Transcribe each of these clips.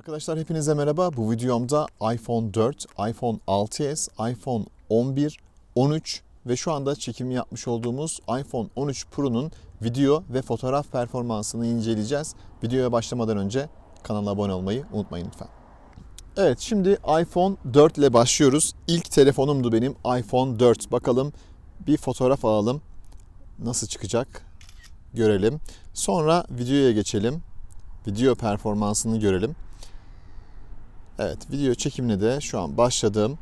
Arkadaşlar hepinize merhaba. Bu videomda iPhone 4, iPhone 6s, iPhone 11, 13 ve şu anda çekimi yapmış olduğumuz iPhone 13 Pro'nun video ve fotoğraf performansını inceleyeceğiz. Videoya başlamadan önce kanala abone olmayı unutmayın lütfen. Evet şimdi iPhone 4 ile başlıyoruz. İlk telefonumdu benim iPhone 4. Bakalım bir fotoğraf alalım. Nasıl çıkacak görelim. Sonra videoya geçelim. Video performansını görelim. Evet video çekimine de şu an başladım.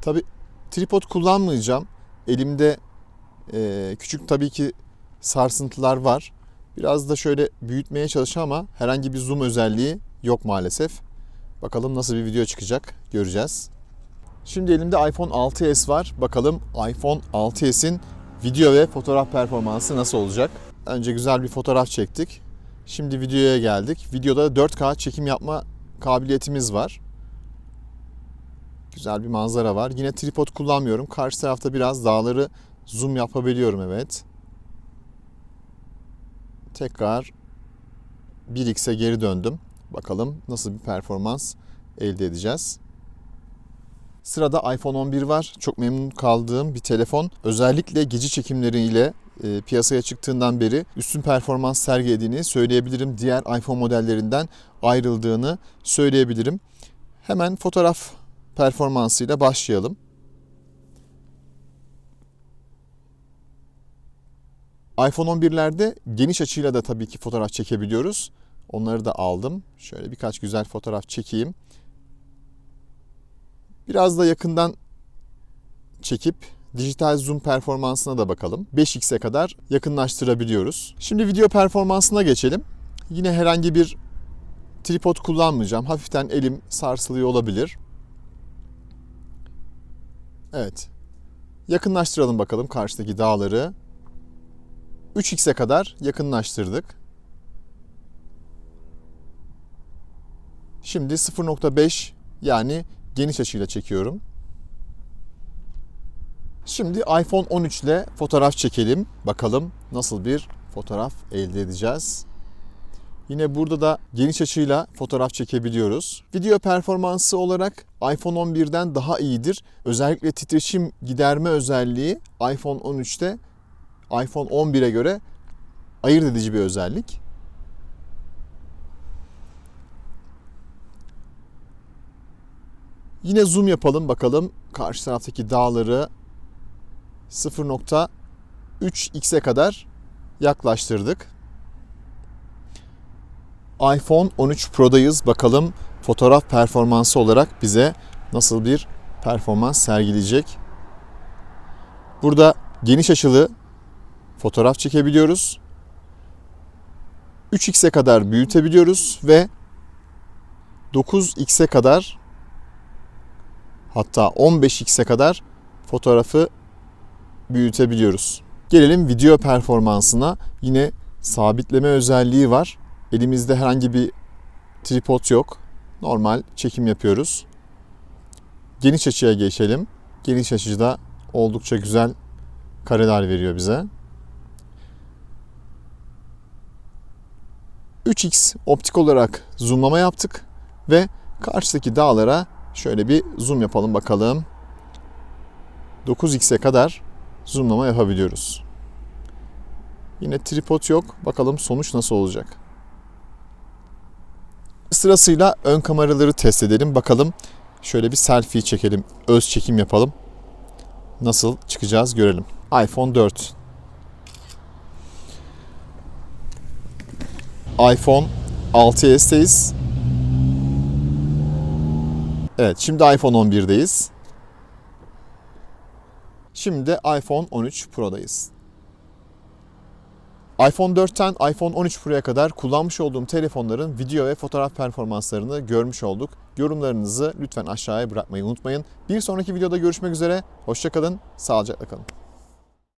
Tabi tripod kullanmayacağım. Elimde e, küçük tabii ki sarsıntılar var. Biraz da şöyle büyütmeye çalışacağım ama herhangi bir zoom özelliği yok maalesef. Bakalım nasıl bir video çıkacak göreceğiz. Şimdi elimde iPhone 6s var. Bakalım iPhone 6s'in video ve fotoğraf performansı nasıl olacak? Önce güzel bir fotoğraf çektik. Şimdi videoya geldik. Videoda 4K çekim yapma kabiliyetimiz var. Güzel bir manzara var. Yine tripod kullanmıyorum. Karşı tarafta biraz dağları zoom yapabiliyorum evet. Tekrar 1x'e geri döndüm. Bakalım nasıl bir performans elde edeceğiz. Sırada iPhone 11 var. Çok memnun kaldığım bir telefon. Özellikle gece çekimleriyle e, piyasaya çıktığından beri üstün performans sergilediğini söyleyebilirim. Diğer iPhone modellerinden ayrıldığını söyleyebilirim. Hemen fotoğraf performansıyla başlayalım. iPhone 11'lerde geniş açıyla da tabii ki fotoğraf çekebiliyoruz. Onları da aldım. Şöyle birkaç güzel fotoğraf çekeyim. Biraz da yakından çekip dijital zoom performansına da bakalım. 5x'e kadar yakınlaştırabiliyoruz. Şimdi video performansına geçelim. Yine herhangi bir tripod kullanmayacağım. Hafiften elim sarsılıyor olabilir. Evet. Yakınlaştıralım bakalım karşıdaki dağları. 3x'e kadar yakınlaştırdık. Şimdi 0.5 yani geniş açıyla çekiyorum. Şimdi iPhone 13 ile fotoğraf çekelim. Bakalım nasıl bir fotoğraf elde edeceğiz. Yine burada da geniş açıyla fotoğraf çekebiliyoruz. Video performansı olarak iPhone 11'den daha iyidir. Özellikle titreşim giderme özelliği iPhone 13'te iPhone 11'e göre ayırt edici bir özellik. Yine zoom yapalım bakalım karşı taraftaki dağları 0.3x'e kadar yaklaştırdık. iPhone 13 Pro'dayız. Bakalım fotoğraf performansı olarak bize nasıl bir performans sergileyecek. Burada geniş açılı fotoğraf çekebiliyoruz. 3x'e kadar büyütebiliyoruz ve 9x'e kadar hatta 15x'e kadar fotoğrafı büyütebiliyoruz. Gelelim video performansına. Yine sabitleme özelliği var. Elimizde herhangi bir tripod yok. Normal çekim yapıyoruz. Geniş açıya geçelim. Geniş açıda oldukça güzel kareler veriyor bize. 3x optik olarak zoomlama yaptık ve karşıdaki dağlara şöyle bir zoom yapalım bakalım. 9x'e kadar zoomlama yapabiliyoruz. Yine tripod yok. Bakalım sonuç nasıl olacak. Sırasıyla ön kameraları test edelim. Bakalım şöyle bir selfie çekelim. Öz çekim yapalım. Nasıl çıkacağız görelim. iPhone 4. iPhone 6s'teyiz. Evet şimdi iPhone 11'deyiz. Şimdi iPhone 13 Pro'dayız. iPhone 4'ten iPhone 13 Pro'ya kadar kullanmış olduğum telefonların video ve fotoğraf performanslarını görmüş olduk. Yorumlarınızı lütfen aşağıya bırakmayı unutmayın. Bir sonraki videoda görüşmek üzere. Hoşçakalın, sağlıcakla kalın.